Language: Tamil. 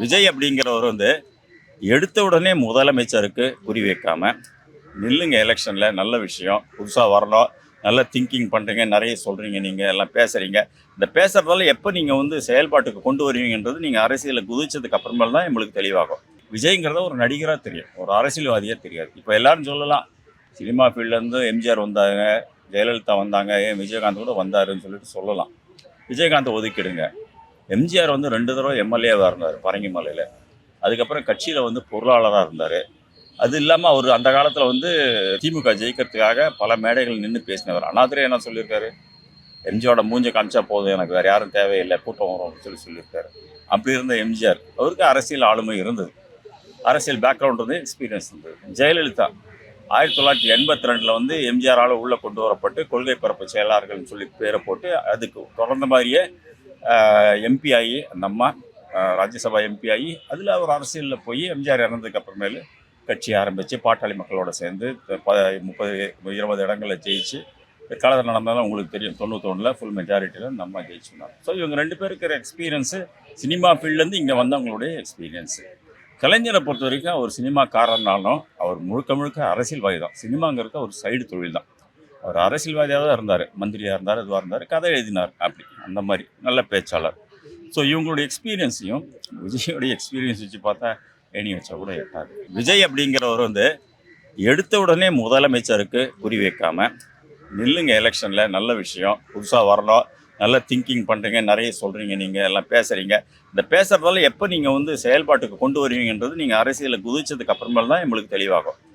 விஜய் அப்படிங்கிறவர் வந்து எடுத்த உடனே முதலமைச்சருக்கு குறி வைக்காமல் நில்லுங்க எலெக்ஷனில் நல்ல விஷயம் புதுசாக வரணும் நல்ல திங்கிங் பண்ணுறீங்க நிறைய சொல்கிறீங்க நீங்கள் எல்லாம் பேசுகிறீங்க இந்த பேசுகிறதால எப்போ நீங்கள் வந்து செயல்பாட்டுக்கு கொண்டு வருவீங்கன்றது நீங்கள் அரசியலில் குதிச்சதுக்கு அப்புறமேல தான் நம்மளுக்கு தெளிவாகும். விஜய்ங்கிறத ஒரு நடிகராக தெரியும் ஒரு அரசியல்வாதியாக தெரியாது. இப்போ எல்லாரும் சொல்லலாம் சினிமா ஃபீல்ட்லேருந்து எம்ஜிஆர் வந்தாங்க ஜெயலலிதா வந்தாங்க ஏன் விஜயகாந்த் கூட வந்தாருன்னு சொல்லிட்டு சொல்லலாம். விஜயகாந்தை ஒதுக்கிடுங்க. எம்ஜிஆர் வந்து ரெண்டு தடவை எம்எல்ஏவாக இருந்தார் பரங்கிமலையில். அதுக்கப்புறம் கட்சியில் வந்து பொருளாளராக இருந்தார். அது இல்லாமல் அவர் அந்த காலத்தில் வந்து திமுக ஜெயிக்கிறதுக்காக பல மேடைகள் நின்று பேசினவர். அண்ணாதுரை என்ன சொல்லியிருக்காரு? எம்ஜிஆரோட மூஞ்ச காமிச்சா போதும் எனக்கு வேறு யாரும் தேவையில்லை கூட்டம் வரும் அப்படின்னு சொல்லி சொல்லியிருக்காரு. அப்படி இருந்த எம்ஜிஆர். அவருக்கு அரசியல் ஆளுமை இருந்தது. அரசியல் பேக்ரவுண்ட் வந்து எக்ஸ்பீரியன்ஸ் இருந்தது. ஜெயலலிதா ஆயிரத்தி தொள்ளாயிரத்தி எண்பத்தி ரெண்டில் வந்து எம்ஜிஆரால் உள்ளே கொண்டு வரப்பட்டு கொள்கை பரப்பு செயலாளர்கள்னு சொல்லி பேரை போட்டு அதுக்கு தொடர்ந்த மாதிரியே எம்பி ஆகி அந்த அம்மா ராஜ்யசபா எம்பி ஆகி அதில் அவர் அரசியலில் போய் எம்ஜிஆர் இறந்ததுக்கு அப்புறமேலு கட்சி ஆரம்பித்து பாட்டாளி மக்களோட சேர்ந்து ப முப்பது இருபது இடங்களில் ஜெயிச்சு பிற்காலத்தில் நடந்தாலும் உங்களுக்கு தெரியும் தொண்ணூத்தொன்னில் ஃபுல் மெஜாரிட்டியில் இந்த அம்மா ஜெயிச்சிருந்தாங்க ஸோ இவங்க ரெண்டு பேருக்கு இருக்கிற எக்ஸ்பீரியன்ஸு சினிமா ஃபீல்ட்லேருந்து இங்கே வந்தவங்களுடைய எக்ஸ்பீரியன்ஸு கலைஞரை பொறுத்த வரைக்கும் அவர் சினிமாக்காரனாலும் அவர் முழுக்க முழுக்க அரசியல்வாதி தான். சினிமாங்கிறது ஒரு சைடு தொழில் தான். அவர் அரசியல்வாதியாக தான் இருந்தார். மந்திரியாக இருந்தார் இதுவாக இருந்தார் கதை எழுதினார் அப்படி. அந்த மாதிரி நல்ல பேச்சாளர். ஸோ இவங்களுடைய எக்ஸ்பீரியன்ஸையும் விஜயோடைய எக்ஸ்பீரியன்ஸ் வச்சு பார்த்தா ஏணி வச்சா கூட எட்டாது. விஜய் அப்படிங்கிறவர் வந்து எடுத்த உடனே முதலமைச்சருக்கு குறி வைக்காம நில்லுங்க எலெக்ஷனில் நல்ல விஷயம் புதுசாக வரணும் நல்ல திங்கிங் பண்ணுறீங்க நிறைய சொல்கிறீங்க நீங்கள் எல்லாம் பேசுகிறீங்க இந்த பேசுகிறதால எப்போ நீங்கள் வந்து செயல்பாட்டுக்கு கொண்டு வருவீங்கன்றது நீங்கள் அரசியலில் குதிச்சதுக்கு அப்புறமேல தான் நம்மளுக்கு தெளிவாகும்.